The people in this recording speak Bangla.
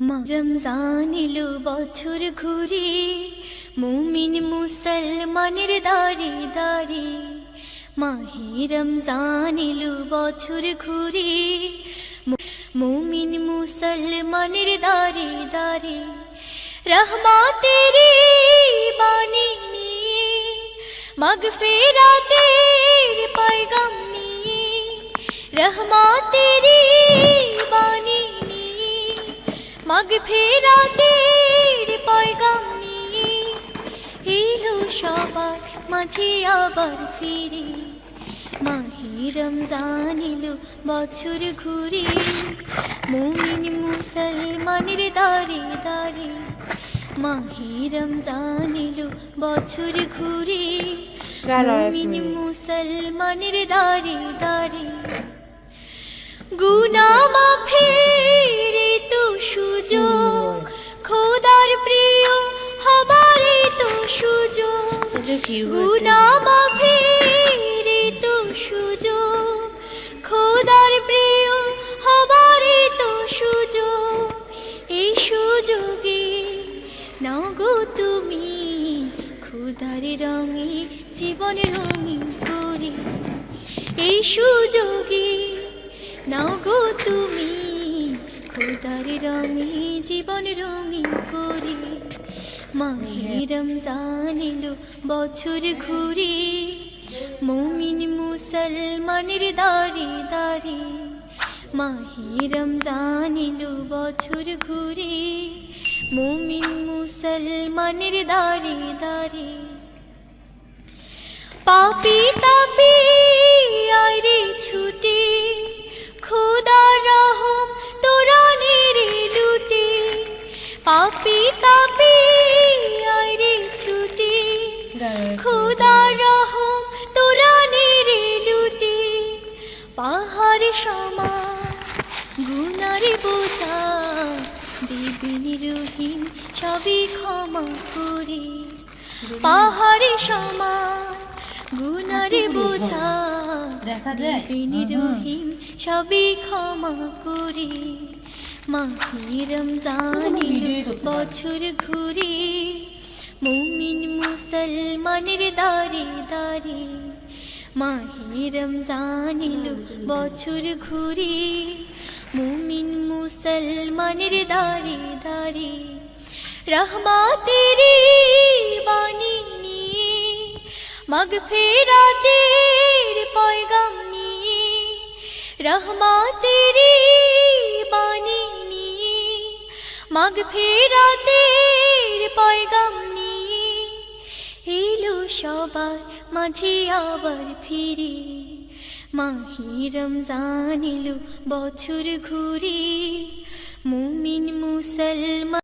রমজান এলো বছর ঘুরে, মুমিন মুসলমানের দাঁড়ে দাঁড়ে। মাহে রমজান এলো বছর ঘুরে মুমিন মুসলমানের দাঁড়ে দাঁড়ে। রহমাতের বাণী নিয়ে, মগফিরাতের পায়গাম নিয়ে রহমাতের বাণী মগফিরাতের পায়গাম। নিয়ে এলো সবার মাঝে আবার ফিরে। মাহি রমজান এলো বছর ঘুরে। মুমিন মুসলমানের দাঁড়ে দাঁড়ে মাহি রমজান এলো বছর ঘুরে। মুমিন মুসলমানের দাঁড়ে দাঁড়ে গুনা মাফের সুযোগ এটা কি তো সুযোগ প্রিয় সুযোগ এই তুমি খোদার রঙে জীবন করে এই তুমি রঙে জীবন রঙিন মাহে রমজান বছর ঘুরে, মমিন মুসলমানের দাঁড়ে দাঁড়ে। মাহে রমজান এলো বছর ঘুরে, মমিন মুসলমানের দাঁড়ে দাঁড়ে। পাপি তাপি, আইরে ছুটে, খোদা রহম তোরা নেরে লুটে। পাপি তাপি খোদা রহম তোরা নেরে লুটে পাহাড় সমা গুনারে বোঝা দেবিন রহিম সবই ক্ষমা করে পাহাড়ে সমা গুনারে বোঝা দেখা যায়? রহিম সবই ক্ষমা করে মাহি রমজান। বছর ঘুরে মুসলমানের দাঁড়ে দাঁড়ে, মাহে রমজান বছর ঘুরে, মুমিন মুসলমানের দাঁড়ে দাঁড়ে, রহমাতের বাণী নিয়ে মগফিরাতের পয়গাম নিয়ে, রহমাতের বাণী নিয়ে মগফিরাতের পয়গাম নিয়ে সবার মাঝে আবার ফিরি। মাহি রমজান বছর ঘুরে। মুমিন মুসলমান